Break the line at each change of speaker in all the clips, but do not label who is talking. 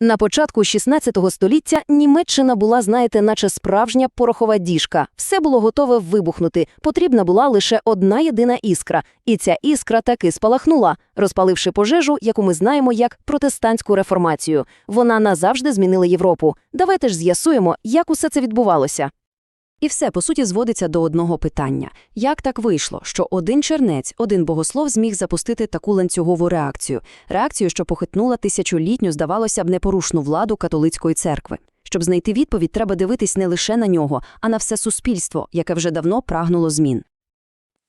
На початку 16 століття Німеччина була, знаєте, наче справжня порохова діжка. Все було готове вибухнути. Потрібна була лише одна єдина іскра. І ця іскра таки спалахнула, розпаливши пожежу, яку ми знаємо як протестантську реформацію. Вона назавжди змінила Європу. Давайте ж з'ясуємо, як усе це відбувалося. І все, по суті, зводиться до одного питання. Як так вийшло, що один чернець, один богослов зміг запустити таку ланцюгову реакцію? Реакцію, що похитнула тисячолітню, здавалося б, непорушну владу католицької церкви. Щоб знайти відповідь, треба дивитись не лише на нього, а на все суспільство, яке вже давно прагнуло змін.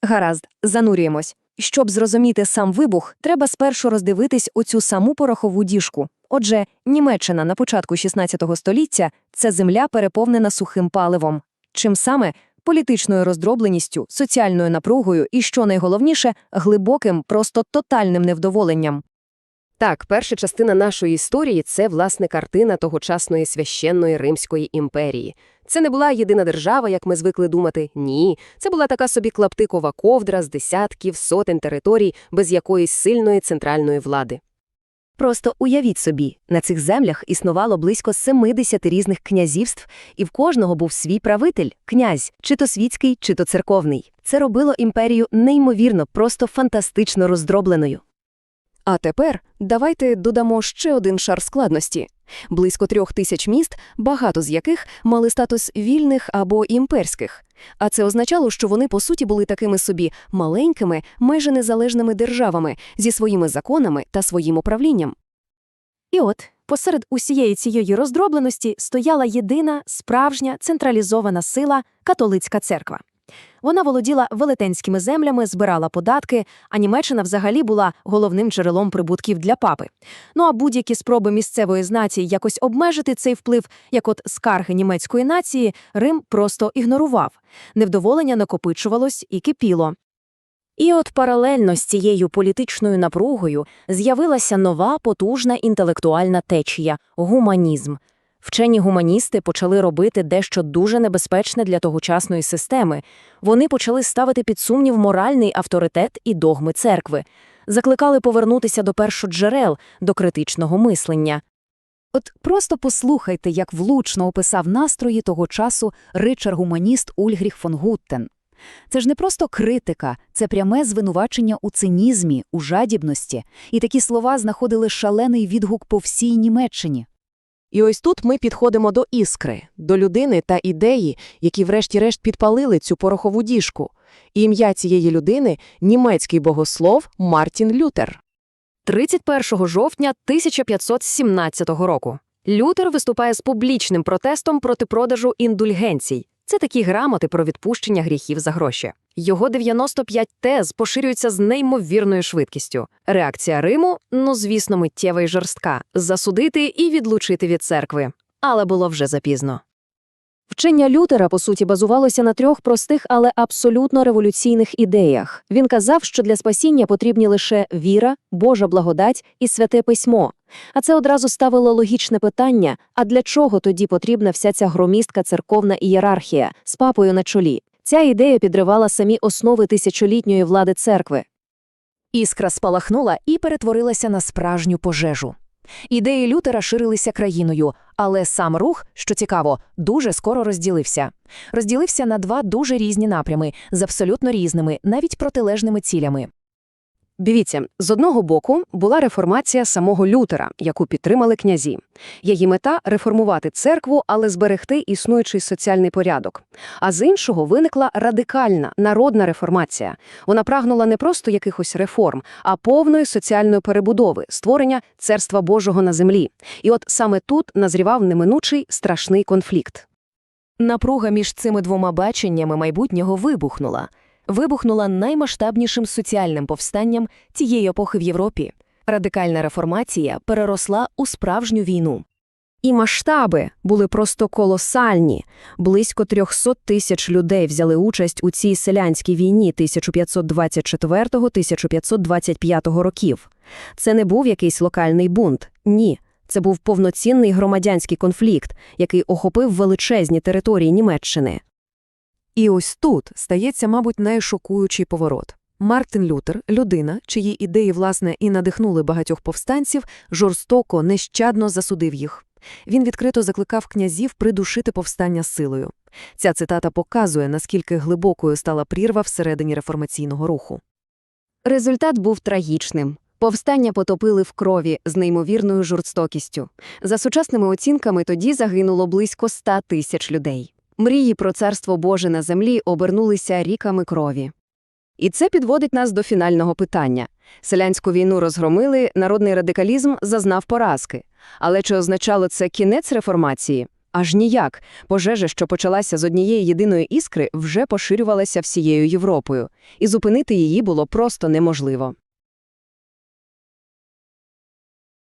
Гаразд, занурюємось. Щоб зрозуміти сам вибух, треба спершу роздивитись оцю саму порохову діжку. Отже, Німеччина на початку 16 століття – це земля, переповнена сухим паливом. Чим саме? Політичною роздробленістю, соціальною напругою і, що найголовніше, глибоким, просто тотальним невдоволенням.
Так, перша частина нашої історії це, власне, картина тогочасної священної Римської імперії. Це не була єдина держава, як ми звикли думати. Ні, це була така собі клаптикова ковдра з десятків, сотень територій без якоїсь сильної центральної влади.
Просто уявіть собі, на цих землях існувало близько 70 різних князівств, і в кожного був свій правитель, князь, чи то світський, чи то церковний. Це робило імперію неймовірно, просто фантастично роздробленою. А тепер давайте додамо ще один шар складності. Близько трьох тисяч міст, багато з яких мали статус вільних або імперських. А це означало, що вони, по суті, були такими собі маленькими, майже незалежними державами зі своїми законами та своїм управлінням. І от, посеред усієї цієї роздробленості стояла єдина, справжня, централізована сила – католицька церква. Вона володіла велетенськими землями, збирала податки, а Німеччина взагалі була головним джерелом прибутків для папи. Ну а будь-які спроби місцевої знації якось обмежити цей вплив, як от скарги німецької нації, Рим просто ігнорував. Невдоволення накопичувалось і кипіло. І от паралельно з цією політичною напругою з'явилася нова потужна інтелектуальна течія – гуманізм. Вчені гуманісти почали робити дещо дуже небезпечне для тогочасної системи. Вони почали ставити під сумнів моральний авторитет і догми церкви, закликали повернутися до першоджерел, до критичного мислення. От просто послухайте, як влучно описав настрої того часу ричар-гуманіст Ульгріх фон Гуттен. Це ж не просто критика, це пряме звинувачення у цинізмі, у жадібності, і такі слова знаходили шалений відгук по всій Німеччині.
І ось тут ми підходимо до іскри, до людини та ідеї, які врешті-решт підпалили цю порохову діжку. І ім'я цієї людини – німецький богослов Мартін Лютер.
31 жовтня 1517 року. Лютер виступає з публічним протестом проти продажу індульгенцій. Це такі грамоти про відпущення гріхів за гроші. Його 95 тез поширюються з неймовірною швидкістю. Реакція Риму, ну звісно, миттєва й жорстка – засудити і відлучити від церкви. Але було вже запізно. Вчення Лютера, по суті, базувалося на трьох простих, але абсолютно революційних ідеях. Він казав, що для спасіння потрібні лише віра, Божа благодать і святе письмо. А це одразу ставило логічне питання: а для чого тоді потрібна вся ця громістка церковна ієрархія з папою на чолі? Ця ідея підривала самі основи тисячолітньої влади церкви. Іскра спалахнула і перетворилася на справжню пожежу. Ідеї Лютера ширилися країною, але сам рух, що цікаво, дуже скоро розділився. Розділився на два дуже різні напрями, з абсолютно різними, навіть протилежними цілями. Дивіться, з одного боку була реформація самого Лютера, яку підтримали князі. Її мета – реформувати церкву, але зберегти існуючий соціальний порядок. А з іншого виникла радикальна народна реформація. Вона прагнула не просто якихось реформ, а повної соціальної перебудови, створення царства Божого на землі. І от саме тут назрівав неминучий страшний конфлікт. Напруга між цими двома баченнями майбутнього вибухнула – вибухнула наймасштабнішим соціальним повстанням цієї епохи в Європі. Радикальна реформація переросла у справжню війну. І масштаби були просто колосальні. Близько 300 тисяч людей взяли участь у цій селянській війні 1524-1525 років. Це не був якийсь локальний бунт. Ні. Це був повноцінний громадянський конфлікт, який охопив величезні території Німеччини. І ось тут стається, мабуть, найшокуючий поворот.
Мартин Лютер, людина, чиї ідеї, власне, і надихнули багатьох повстанців, жорстоко, нещадно засудив їх. Він відкрито закликав князів придушити повстання силою. Ця цитата показує, наскільки глибокою стала прірва всередині реформаційного руху.
Результат був трагічним. Повстання потопили в крові з неймовірною жорстокістю. За сучасними оцінками тоді загинуло близько ста тисяч людей. Мрії про царство Боже на землі обернулися ріками крові. І це підводить нас до фінального питання. Селянську війну розгромили, народний радикалізм зазнав поразки. Але чи означало це кінець реформації? Аж ніяк. Пожежа, що почалася з однієї єдиної іскри, вже поширювалася всією Європою. І зупинити її було просто неможливо.